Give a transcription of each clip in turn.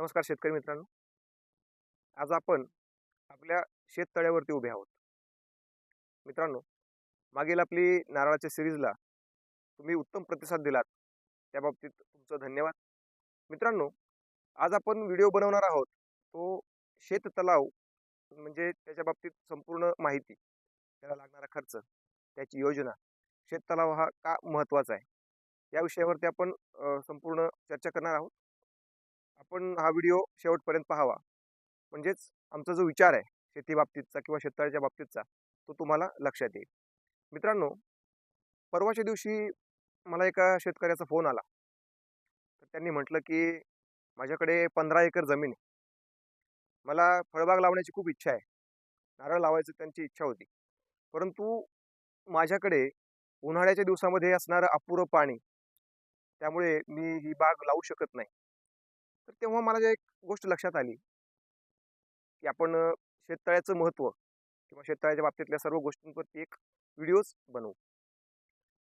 नमस्कार शेतकरी मित्रांनो. आज आपण आपल्या शेततळ्यावरती उभे आहोत. मित्रांनो मागील आपली नारळाच्या सिरीजला तुम्ही उत्तम प्रतिसाद दिलात. त्या बाबतीत तुमचं धन्यवाद. मित्रांनो आज आपण व्हिडिओ बनवणार आहोत. तो शेत तलाव म्हणजे त्याच्या बाबतीत संपूर्ण माहिती त्याला लागणारा खर्च त्याची योजना शेत तलाव हा का महत्त्वाचा आहे? या विषयावरती आपण संपूर्ण चर्चा करणार आहोत. आपण हा व्हिडिओ शेवटपर्यंत पाहावा. म्हणजेच आमचा जो विचार आहे शेतीबाबतीतचा किंवा शेततळ्याच्या बाबतीतचा तो तुम्हाला लक्षात येईल. मित्रांनो परवाच्या दिवशी मला एका शेतकऱ्याचा फोन आला. तर त्यांनी म्हटलं की माझ्याकडे पंधरा एकर जमीन आहे. मला फळबाग लावण्याची खूप इच्छा आहे. नारळ लावायची त्यांची इच्छा होती. परंतु माझ्याकडे उन्हाळ्याच्या दिवसामध्ये असणारं अपुरं पाणी त्यामुळे मी ही बाग लावू शकत नाही. तर तेव्हा मला एक गोष्ट लक्षात आली. की आपण शेततळ्याचं महत्त्व किंवा शेततळ्याच्या बाबतीतल्या सर्व गोष्टींवरती एक व्हिडिओज बनवू.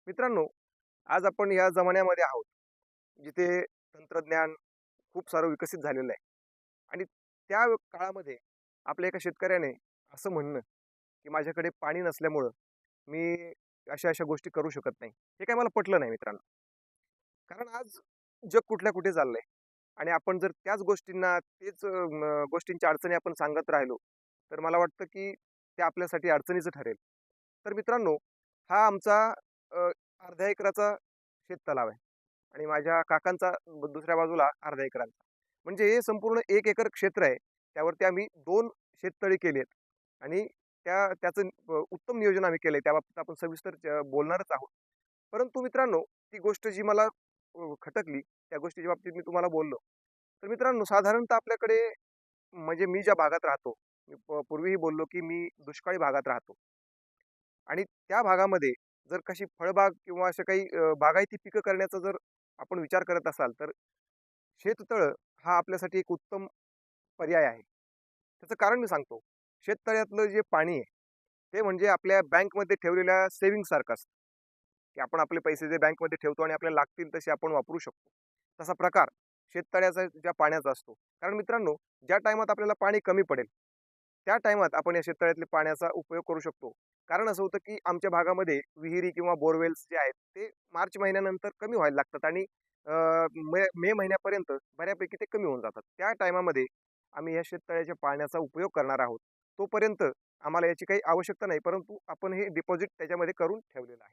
मित्रांनो आज आपण या जमान्यामध्ये आहोत जिथे तंत्रज्ञान खूप सारं विकसित झालेलं आहे. आणि त्या काळामध्ये आपल्या एका शेतकऱ्याने असं म्हणणं की माझ्याकडे पाणी नसल्यामुळं मी अशा अशा गोष्टी करू शकत नाही. हे काय मला पटलं नाही मित्रांनो. कारण आज जग कुठल्या कुठे चाललं आहे आणि आपण जर त्याच गोष्टींना तेच गोष्टींच्या अडचणी आपण सांगत राहिलो तर मला वाटतं की ते आपल्यासाठी अडचणीचं ठरेल. तर मित्रांनो हा आमचा अर्ध्या एकराचा शेत तलाव आहे. आणि माझ्या काकांचा दुसऱ्या बाजूला अर्ध्या एकरांचा. म्हणजे हे संपूर्ण एक एकर क्षेत्र आहे. त्यावरती आम्ही दोन शेततळी केली आहेत आणि त्या त्याचं उत्तम नियोजन आम्ही केलं त्या त्याबाबत आपण सविस्तर बोलणारच आहोत. परंतु मित्रांनो ती गोष्ट जी मला खटकली त्या गोष्टीच्या बाबतीत मी तुम्हाला बोललो. तर मित्रांनो साधारणतः आपल्याकडे म्हणजे मी ज्या भागात राहतो मी प- पूर्वीही बोललो की मी दुष्काळी भागात राहतो. आणि त्या भागामध्ये जर कशी फळबाग किंवा अशा काही बागायती पिकं करण्याचा जर आपण विचार करत असाल तर शेततळं हा आपल्यासाठी एक उत्तम पर्याय आहे. त्याचं कारण मी सांगतो. शेततळ्यातलं जे पाणी आहे ते म्हणजे आपल्या बँकमध्ये ठेवलेल्या सेव्हिंगसारखं असतं. की आपण आपले पैसे जे बँकमध्ये ठेवतो आणि आपल्याला लागतील तसे आपण वापरू शकतो. तसा प्रकार शेततळ्याचा ज्या पाण्याचा असतो. कारण मित्रांनो ज्या टायमात आपल्याला पाणी कमी पडेल त्या टायमात आपण या शेततळ्यातल्या पाण्याचा उपयोग करू शकतो. कारण असं होतं की आमच्या भागामध्ये विहिरी किंवा बोरवेल्स जे आहेत ते मार्च महिन्यानंतर कमी व्हायला लागतात आणि मे मे महिन्यापर्यंत बऱ्यापैकी ते कमी होऊन जातात. त्या टायमामध्ये आम्ही या शेततळ्याच्या पाण्याचा उपयोग करणार आहोत. तोपर्यंत आम्हाला याची काही आवश्यकता नाही परंतु आपण हे डिपॉझिट त्याच्यामध्ये करून ठेवलेलं आहे.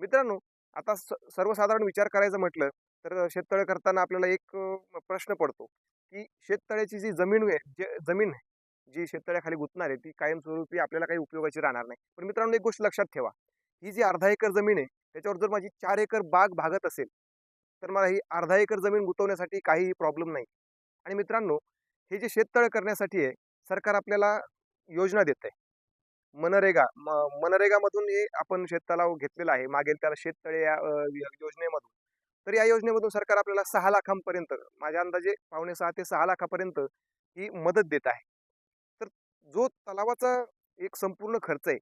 मित्रांनो आता स सर्वसाधारण विचार करायचं म्हटलं तर शेततळे करताना आपल्याला एक प्रश्न पडतो की शेततळ्याची जी जमीन आहे जे जमीन आहे जी शेततळ्याखाली गुंतणार आहे ती कायमस्वरूपी आपल्याला काही उपयोगाची राहणार नाही. पण मित्रांनो एक गोष्ट लक्षात ठेवा ही जी अर्धा एकर जमीन आहे त्याच्यावर जर माझी चार एकर बाग भागत असेल तर मला ही अर्धा एकर जमीन गुंतवण्यासाठी काहीही प्रॉब्लेम नाही. आणि मित्रांनो हे जे शेततळ करण्यासाठी आहे सरकार आपल्याला योजना देत आहे मनरेगा म- मनरेगामधून हे आपण शेततलाव घेतलेला आहे मागेल त्याला शेततळे या योजनेमधून. तर या योजनेमधून सरकार आपल्याला सहा लाखांपर्यंत माझ्या अंदाजे पावणे सहा ते सहा लाखापर्यंत ही मदत देत आहे. तर जो तलावाचा एक संपूर्ण खर्च आहे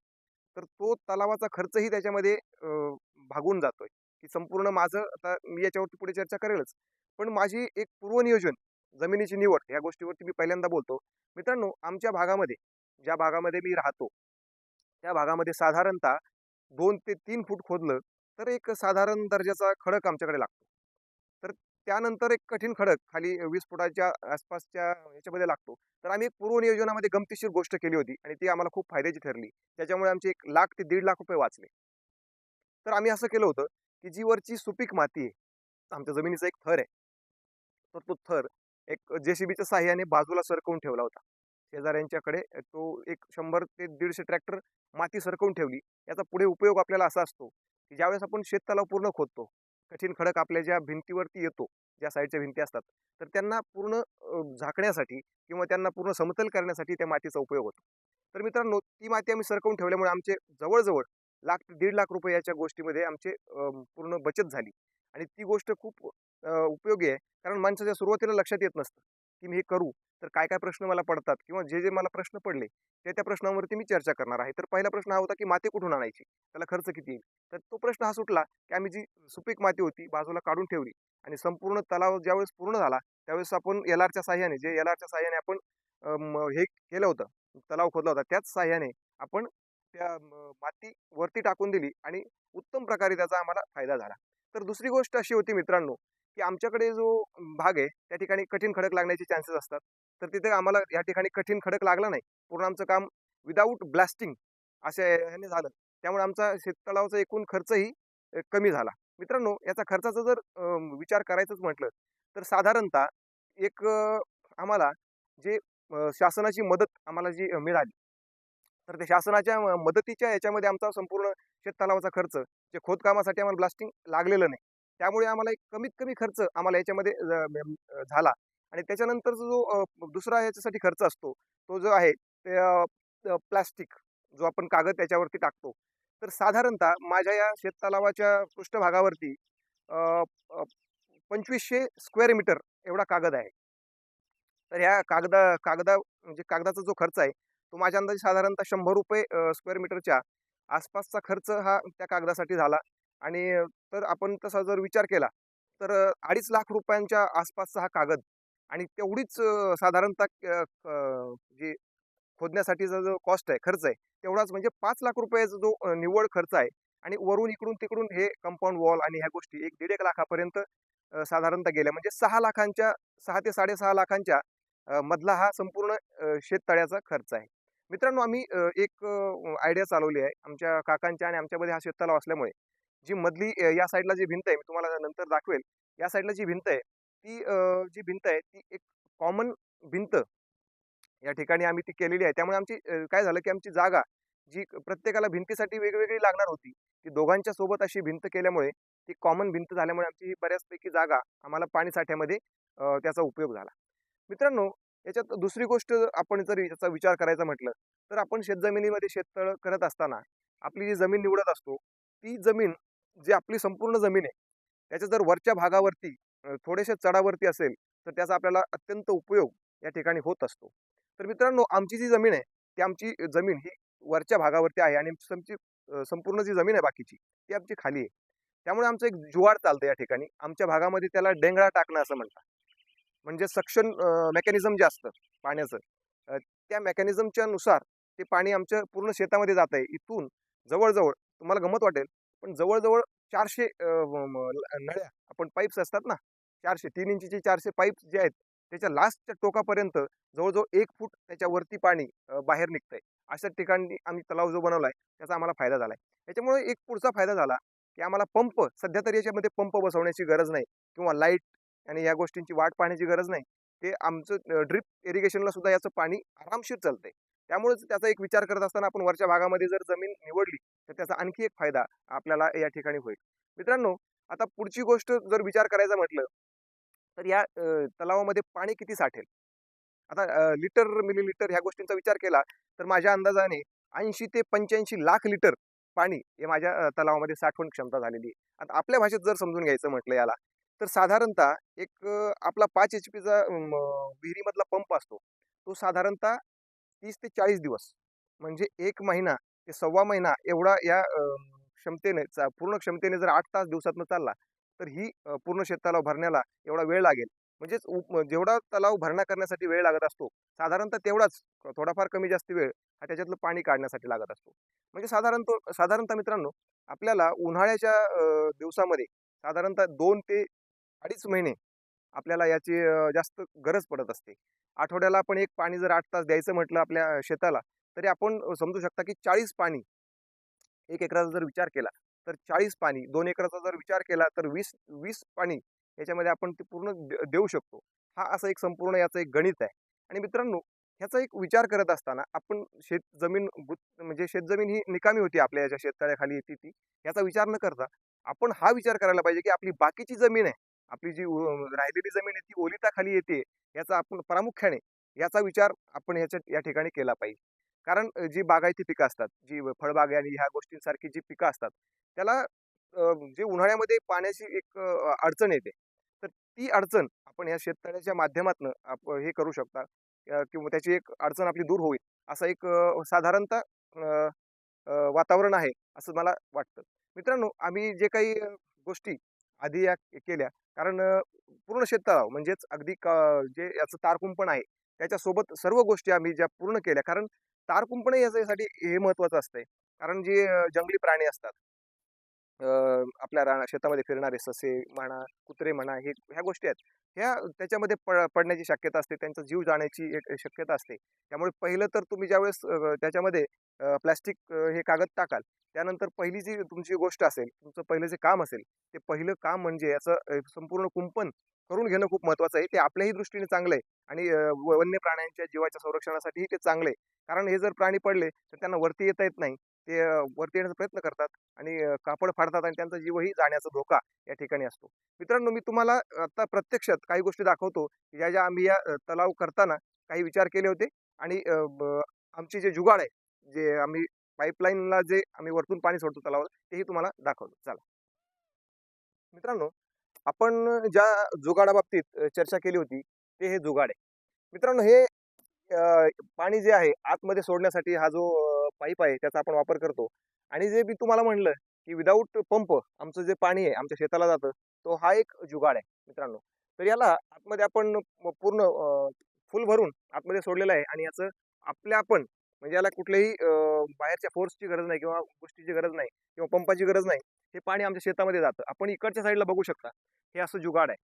तर तो तलावाचा खर्चही त्याच्यामध्ये भागून जातोय. की संपूर्ण माझं आता मी याच्यावरती पुढे चर्चा करेलच. पण माझी एक पूर्वनियोजन जमिनीची निवड या गोष्टीवरती मी पहिल्यांदा बोलतो. मित्रांनो आमच्या भागामध्ये ज्या भागामध्ये मी राहतो त्या भागामध्ये साधारणतः दोन ते तीन फूट खोदलं तर एक साधारण दर्जाचा खडक आमच्याकडे लागतो. तर त्यानंतर एक कठीण खडक खाली वीस फुटाच्या आसपासच्या याच्यामध्ये लागतो. तर आम्ही एक पूर्वनियोजनामध्ये गमतीशीर गोष्ट केली होती आणि ती आम्हाला खूप फायद्याची ठरली. त्याच्यामुळे आमचे एक लाख ते दीड लाख रुपये वाचले. तर आम्ही असं केलं होतं की जी वरची सुपीक माती आहे आमच्या जमिनीचा एक थर आहे. तर तो थर एक जेसीबीच्या साह्याने बाजूला सरकवून ठेवला होता. शेजाऱ्यांच्याकडे तो एक शंभर ते दीडशे ट्रॅक्टर माती सरकवून ठेवली. याचा पुढे उपयोग आपल्याला असा असतो की ज्यावेळेस आपण शेततलाव पूर्ण खोदतो कठीण खडक आपल्या ज्या भिंतीवरती येतो ज्या साईडच्या भिंती असतात तर त्यांना पूर्ण झाकण्यासाठी किंवा त्यांना पूर्ण समतल करण्यासाठी त्या मातीचा उपयोग होतो. तर मित्रांनो ती माती आम्ही सरकवून ठेवल्यामुळे आमचे जवळजवळ लाख ते दीड लाख रुपये याच्या गोष्टीमध्ये आमचे पूर्ण बचत झाली. आणि ती गोष्ट खूप उपयोगी आहे कारण माणसाच्या सुरुवातीला लक्षात येत नसतं. की मी हे करू तर काय काय प्रश्न मला पडतात किंवा जे जे मला प्रश्न पडले त्या त्या प्रश्नांवरती मी चर्चा करणार आहे. तर पहिला प्रश्न हा होता की माती कुठून आणायची? त्याला खर्च किती येईल? तर तो प्रश्न हा सुटला की आम्ही जी सुपीक माती होती बाजूला काढून ठेवली आणि संपूर्ण तलाव ज्यावेळेस पूर्ण झाला त्यावेळेस आपण एल आरच्या साह्याने जे एल आरच्या साह्याने आपण हे केलं होतं तलाव खोदला होता त्याच साह्याने आपण त्या माती वरती टाकून दिली आणि उत्तम प्रकारे त्याचा आम्हाला फायदा झाला. तर दुसरी गोष्ट अशी होती मित्रांनो की आमच्याकडे जो भाग आहे त्या ठिकाणी कठीण खडक लागण्याचे चान्सेस असतात. तर तिथे आम्हाला या ठिकाणी कठीण खडक लागला नाही. पूर्ण आमचं काम विदाऊट ब्लास्टिंग अशा ह्याने झालं. त्यामुळे आमचा शेततळावचा एकूण खर्चही कमी झाला. मित्रांनो याचा खर्चाचा जर विचार करायचंच म्हटलं तर साधारणतः एक आम्हाला जे शासनाची मदत आम्हाला जी मिळाली तर त्या शासनाच्या मदतीच्या याच्यामध्ये आमचा संपूर्ण शेततलावाचा खर्च जे खोदकामासाठी आम्हाला ब्लास्टिंग लागलेलं नाही. त्यामुळे आम्हाला एक कमीत कमी खर्च आम्हाला याच्यामध्ये झाला. आणि त्याच्यानंतरचा जो दुसरा याच्यासाठी खर्च असतो तो जो आहे ते प्लास्टिक जो आपण कागद त्याच्यावरती टाकतो. तर साधारणतः माझ्या या शेततलावाच्या पृष्ठभागावरती पंचवीसशे स्क्वेअर मीटर एवढा कागद आहे. तर ह्या कागदा कागदा म्हणजे कागदाचा जो खर्च आहे तो माझ्या अंदाजे साधारणतः शंभर रुपये स्क्वेअर मीटरच्या आसपासचा खर्च हा त्या कागदासाठी झाला. आणि तर आपण तसा जर विचार केला तर अडीच लाख रुपयांच्या आसपासचा हा कागद आणि तेवढीच साधारणतः जी जे खोदण्यासाठीचा जो कॉस्ट आहे खर्च आहे तेवढाच म्हणजे पाच लाख रुपयाचा जो निव्वळ खर्च आहे आणि वरून इकडून तिकडून हे कंपाऊंड वॉल आणि ह्या गोष्टी एक दीड एक लाखापर्यंत साधारणतः गेल्या. म्हणजे सहा लाखांच्या सहा ते साडेसहा लाखांच्या मधला हा संपूर्ण शेततळ्याचा खर्च आहे. मित्रांनो आम्ही एक आयडिया चालवली आहे. आमच्या काकांच्या आणि आमच्यामध्ये हा शेततलाव असल्यामुळे. जी मधली या साईडला जी भिंत आहे मी तुम्हाला नंतर दाखवेल. या साईडला जी भिंत आहे ती जी भिंत आहे ती एक कॉमन भिंत या ठिकाणी आम्ही ती केलेली आहे. त्यामुळे आमची काय झालं की आमची जागा जी प्रत्येकाला भिंतीसाठी वेगवेगळी लागणार होती ती दोघांच्या सोबत अशी भिंत केल्यामुळे ती कॉमन भिंत झाल्यामुळे आमची ही बऱ्याचपैकी जागा आम्हाला पाणी साठ्यामध्ये त्याचा उपयोग झाला. मित्रांनो याच्यात दुसरी गोष्ट आपण जर याचा विचार करायचा म्हटलं तर आपण शेतजमिनीमध्ये शेततळ करत असताना आपली जी जमीन निवडत असतो ती जमीन जी आपली संपूर्ण जमीन आहे त्याच्या जर वरच्या भागावरती अ, थोडेसे चढावरती असेल तर त्याचा आपल्याला अत्यंत उपयोग या ठिकाणी होत असतो. तर मित्रांनो आमची जी जमीन आहे ती आमची जमीन ही वरच्या भागावरती आहे आणि आमची संपूर्ण जी जमीन आहे बाकीची ती आमची खाली आहे. त्यामुळे आमचं एक जुवाड चालतं या ठिकाणी. आमच्या भागामध्ये त्याला डेंगळा टाकणं असं म्हणतात. म्हणजे सक्शन मेकॅनिझम जे असतं पाण्याचं त्या मेकॅनिझमच्या नुसार ते पाणी आमच्या पूर्ण शेतामध्ये जात आहे इथून जवळजवळ तुम्हाला गमत वाटेल पण जवळजवळ चारशे नळ्या आपण पाईप्स असतात ना चारशे तीन इंचीचे चारशे पाईप्स जे आहेत त्याच्या लास्टच्या टोकापर्यंत जवळजवळ एक फूट त्याच्यावरती पाणी बाहेर निघतंय. अशा ठिकाणी आम्ही तलाव जो बनवलाय त्याचा आम्हाला फायदा झालाय. त्याच्यामुळे एक पुढचा फायदा झाला की आम्हाला पंप सध्या तरी याच्यामध्ये पंप बसवण्याची गरज नाही किंवा लाइट आणि या गोष्टींची वाट पाहण्याची गरज नाही. ते आमचं ड्रिप इरिगेशनला सुद्धा याचं पाणी आरामशीर चालतंय. त्यामुळेच त्याचा एक विचार करत असताना आपण वरच्या भागामध्ये जर जमीन निवडली तर त्याचा आणखी एक फायदा आपल्याला या ठिकाणी होईल. मित्रांनो आता पुढची गोष्ट जर विचार करायचा म्हटलं तर या तलावामध्ये पाणी किती साठेल? आता लिटर मिलीलिटर ह्या गोष्टींचा विचार केला तर माझ्या अंदाजाने ऐंशी ते पंच्याऐंशी लाख लिटर पाणी हे माझ्या तलावामध्ये साठवण क्षमता झालेली आहे. आता आपल्या भाषेत जर समजून घ्यायचं म्हटलं याला तर साधारणतः एक आपला पाच एच पीचा विहिरीमधला पंप असतो. तो साधारणतः तीस ते चाळीस दिवस. म्हणजे एक महिना ते सव्वा महिना एवढा या क्षमतेने चा- पूर्ण क्षमतेने जर आठ तास दिवसातनं चालला तर ही पूर्ण शेततलाव भरण्याला एवढा वेळ लागेल. म्हणजेच उप- जेवढा तलाव भरणा करण्यासाठी वेळ लागत असतो साधारणतः तेवढाच थोडाफार कमी जास्त वेळ हा त्याच्यातलं पाणी काढण्यासाठी लागत असतो. म्हणजे साधारण साधारणतः मित्रांनो आपल्याला उन्हाळ्याच्या दिवसामध्ये साधारणतः दोन ते अडीच महिने आपल्याला याची जास्त गरज पडत असते. आठवड्याला आपण एक पाणी जर आठ तास द्यायचं म्हटलं आपल्या शेताला तरी आपण समजू शकता की चाळीस पाणी एक एकराचा जर विचार केला तर चाळीस पाणी दोन एकराचा जर विचार केला तर वीस वीस पाणी याच्यामध्ये आपण ते पूर्ण देऊ शकतो. हा असा एक संपूर्ण याचं एक गणित आहे. आणि मित्रांनो ह्याचा एक विचार करत असताना आपण शेत जमीन म्हणजे शेतजमीन ही निकामी होती आपल्या याच्या शेततळ्याखाली येते ती. याचा विचार न करता आपण हा विचार करायला पाहिजे की आपली बाकीची जमीन आहे. आपली जी राहिलेली जमीन आहे ती ओलिताखाली येते याचा आपण प्रामुख्याने याचा विचार आपण याच्या या ठिकाणी केला पाहिजे. कारण जी बागायती पिकं असतात. जी फळबाग आणि ह्या गोष्टींसारखी जी पिकं असतात त्याला जे उन्हाळ्यामध्ये पाण्याची एक अडचण येते तर ती अडचण आपण या शेततळ्याच्या माध्यमातून आप हे करू शकता किंवा त्याची एक अडचण आपली दूर होईल असं एक साधारणतः वातावरण आहे असं मला वाटतं. मित्रांनो आम्ही जे काही गोष्टी आधी या केल्या. कारण पूर्ण शेततळाव म्हणजेच अगदी क जे याचं तारकुंपण आहे त्याच्यासोबत सर्व गोष्टी आम्ही ज्या पूर्ण केल्या. कारण तारकुंपण याच्यासाठी हे महत्त्वाचं असतंय. कारण जे जंगली प्राणी असतात आपल्या राना शेतामध्ये फिरणारे ससे म्हणा कुत्रे म्हणा हे ह्या गोष्टी आहेत. ह्या त्याच्यामध्ये पड पडण्याची शक्यता असते त्यांचा जीव जाण्याची एक शक्यता असते. त्यामुळे पहिलं तर तुम्ही ज्यावेळेस त्याच्यामध्ये प्लॅस्टिक हे कागद टाकाल त्यानंतर पहिली जी तुमची गोष्ट असेल तुमचं पहिलं जे काम असेल ते पहिलं काम म्हणजे याचं संपूर्ण कुंपण करून घेणं खूप महत्त्वाचं आहे. ते आपल्याही दृष्टीने चांगलं आहे आणि व- वन्य प्राण्यांच्या जीवाच्या संरक्षणासाठीही ते चांगलं आहे. कारण हे जर प्राणी पडले तर त्यांना वरती येता येत नाही. ते वरती येण्याचा प्रयत्न करतात आणि कापड फाडतात आणि त्यांचा जीवही जाण्याचा धोका या ठिकाणी असतो. मित्रांनो मी तुम्हाला आता प्रत्यक्षात काही गोष्टी दाखवतो की ज्या ज्या आम्ही या तलाव करताना काही विचार केले होते आणि आमचे जे जुगाड आहे जे आम्ही पाईपलाईनला जे आम्ही वरतून पाणी सोडतो तलावाला तेही तुम्हाला दाखवतो. चला. मित्रांनो आपण ज्या जुगाडाबाबतीत चर्चा केली होती ते हे जुगाड आहे. मित्रांनो हे पाणी जे आहे आतमध्ये सोडण्यासाठी हा जो पाईप आहे त्याचा आपण वापर करतो. आणि जे मी तुम्हाला म्हणलं की विदाऊट पंप आमचं जे पाणी आहे आमच्या शेताला जातं तो हा एक जुगाड आहे मित्रांनो. तर याला आतमध्ये आपण पूर्ण फुल भरून आतमध्ये सोडलेलं आहे आणि याचं आपल्या आपण म्हणजे याला कुठल्याही बाहेरच्या फोर्सची गरज नाही किंवा गोष्टीची गरज नाही किंवा पंपाची गरज नाही हे पाणी आमच्या शेतामध्ये जातं. आपण इकडच्या साईडला बघू शकता हे असं जुगाड आहे.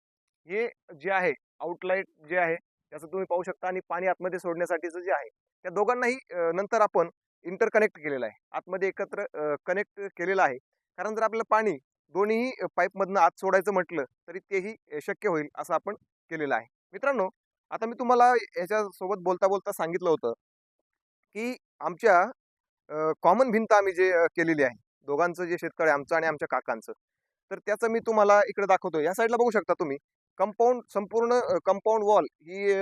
हे जे आहे आउटलाईट जे आहे त्याचं तुम्ही पाहू शकता आणि पाणी आतमध्ये सोडण्यासाठीचं जे आहे त्या दोघांनाही नंतर आपण इंटरकनेक्ट केलेलं आहे. आतमध्ये एकत्र कनेक्ट केलेलं आहे. कारण जर आपल्याला पाणी दोन्ही पाईपमधनं आत सोडायचं म्हटलं तरी तेही शक्य होईल असं आपण केलेलं आहे. मित्रांनो आता मी तुम्हाला याच्यासोबत बोलता बोलता सांगितलं होतं की आमच्या कॉमन भिंत आम्ही जे केलेली आहे दोघांचं जे शेतकरी आहे, आमचं आणि आमच्या काकांचं तर त्याचं मी तुम्हाला इकडे दाखवतो या साईडला बघू शकता तुम्ही. कंपाऊंड संपूर्ण कंपाऊंड वॉल ही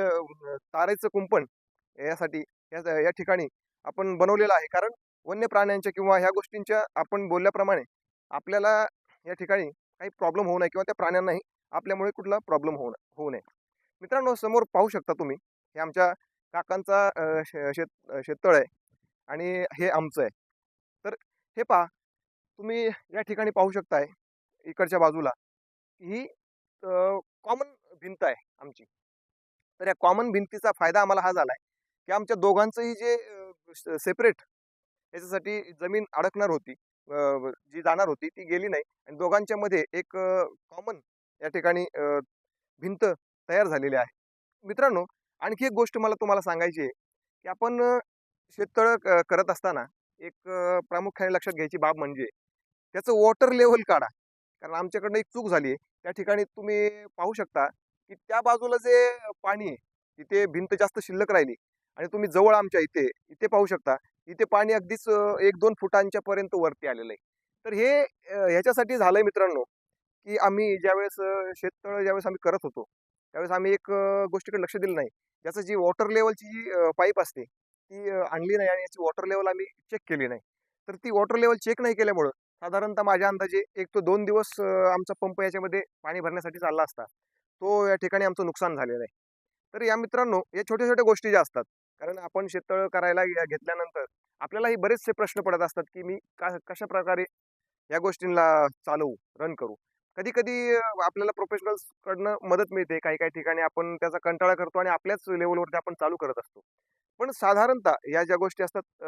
तारेचं कुंपण यासाठी या या ठिकाणी आपण बनवलेलं आहे. कारण वन्य प्राण्यांच्या किंवा ह्या गोष्टींच्या आपण बोलल्याप्रमाणे आपल्याला या ठिकाणी काही प्रॉब्लेम होऊ नये किंवा त्या प्राण्यांनाही आपल्यामुळे कुठला प्रॉब्लेम होऊ होऊ नये. मित्रांनो समोर पाहू शकता तुम्ही हे आमच्या काकांचा शे- शेत शेततळ आहे आणि हे आमचं आहे. तर हे पहा तुम्ही या ठिकाणी पाहू शकताय इकडच्या बाजूला ही कॉमन भिंत आहे आमची. तर या कॉमन भिंतीचा फायदा आम्हाला हा झाला आहे की आमच्या दोघांचंही जे सेपरेट. याच्यासाठी जमीन अडकणार होती. जी जाणार होती ती गेली नाही. आणि दोघांच्या मध्ये एक कॉमन या ठिकाणी भिंत तयार झालेली आहे. मित्रांनो आणखी एक गोष्ट मला तुम्हाला सांगायची आहे की आपण शेततळं करत असताना एक प्रामुख्याने लक्षात घ्यायची बाब म्हणजे त्याचं वॉटर लेवल काढा. कारण आमच्याकडनं एक चूक झाली आहे. त्या ठिकाणी तुम्ही पाहू शकता की त्या बाजूला जे पाणी आहे तिथे भिंत जास्त शिल्लक राहिली. आणि तुम्ही जवळ आमच्या इथे इथे पाहू शकता. इथे पाणी अगदीच एक दोन फुटांच्या पर्यंत वरती आलेलं आहे. तर हे ह्याच्यासाठी ह्याच्यासाठी झालंय मित्रांनो की आम्ही ज्यावेळेस शेततळ ज्यावेळेस आम्ही करत होतो त्यावेळेस आम्ही एक गोष्टीकडे लक्ष दिलं नाही. ज्याचं जी वॉटर लेवलची जी पाईप असते ती आणली नाही आणि याची वॉटर लेवल आम्ही चेक केली नाही. तर ती वॉटर लेवल चेक नाही केल्यामुळं साधारणतः माझ्या अंदाजे एक तो दोन दिवस आमचा पंप याच्यामध्ये पाणी भरण्यासाठी चालला असता. तो या ठिकाणी आमचं नुकसान झालेलं आहे. तर या मित्रांनो या छोट्या छोट्या गोष्टी ज्या असतात कारण आपण शेततळ करायला घेतल्यानंतर आपल्यालाही बरेचसे प्रश्न पडत असतात की मी का कशा प्रकारे या गोष्टींना चालवू रन करू? कधी कधी आपल्याला प्रोफेशनल्स कडनं मदत मिळते काही काही ठिकाणी आपण त्याचा कंटाळा करतो आणि आपल्याच लेवलवरती आपण चालू करत असतो. पण साधारणतः या ज्या गोष्टी असतात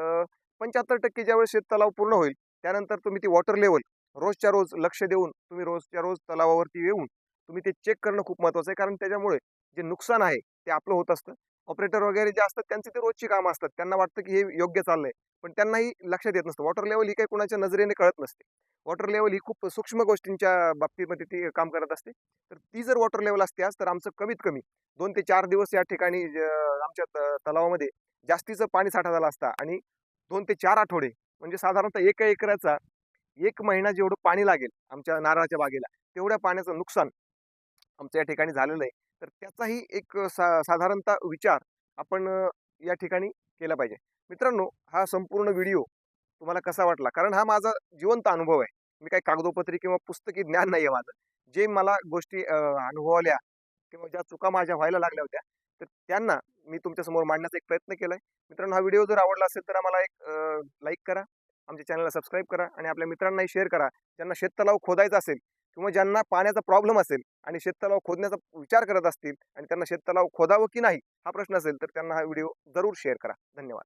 पंच्याहत्तर टक्के ज्यावेळेस शेततलाव पूर्ण होईल त्यानंतर तुम्ही ती वॉटर लेवल रोजच्या रोज लक्ष देऊन तुम्ही रोजच्या रोज तलावावरती येऊन तुम्ही ते चेक करणं खूप महत्त्वाचं आहे. कारण त्याच्यामुळे जे नुकसान आहे ते आपलं होत असतं. ऑपरेटर वगैरे जे असतात त्यांची ते रोजची कामं असतात. त्यांना वाटतं की हे योग्य चाललंय. पण त्यांनाही लक्षात येत नसतं. वॉटर लेवल ही काही कुणाच्या नजरेने कळत नसते. वॉटर लेवल ही खूप सूक्ष्म गोष्टींच्या बाबतीमध्ये ती काम करत असते. तर ती जर वॉटर लेवल असते आज तर आमचं कमीत कमी दोन ते चार दिवस या ठिकाणी आमच्या त- तलावामध्ये जास्तीचं पाणी साठा झाला असता आणि दोन ते चार आठवडे म्हणजे साधारणतः एका एकराचा एक महिना जेवढं पाणी लागेल आमच्या नारळाच्या बागेला तेवढ्या पाण्याचं नुकसान आमच्या या ठिकाणी झालेलं आहे. तर त्याचाही एक सा साधारणतः विचार आपण या ठिकाणी केला पाहिजे. मित्रांनो हा संपूर्ण व्हिडिओ तुम्हाला कसा वाटला? कारण हा माझा जिवंत अनुभव आहे. मी काही कागदोपत्री किंवा पुस्तकी ज्ञान नाही आहे माझं. जे मला गोष्टी अनुभवल्या किंवा ज्या चुका माझ्या व्हायला लागल्या होत्या तर त्यांना मी तुमच्यासमोर मांडण्याचा एक प्रयत्न केला आहे मित्रांनो हा व्हिडिओ जर आवडला असेल तर आम्हाला एक लाईक करा. आमच्या चॅनलला सबस्क्राईब करा आणि आपल्या मित्रांनाही शेअर करा. ज्यांना शेततलाव खोदायचा असेल किंवा ज्यांना पाण्याचा प्रॉब्लेम असेल आणि शेततलाव खोदण्याचा विचार करत असतील आणि त्यांना शेततलाव खोदावं की नाही हा प्रश्न असेल तर त्यांना हा व्हिडिओ जरूर शेअर करा. धन्यवाद.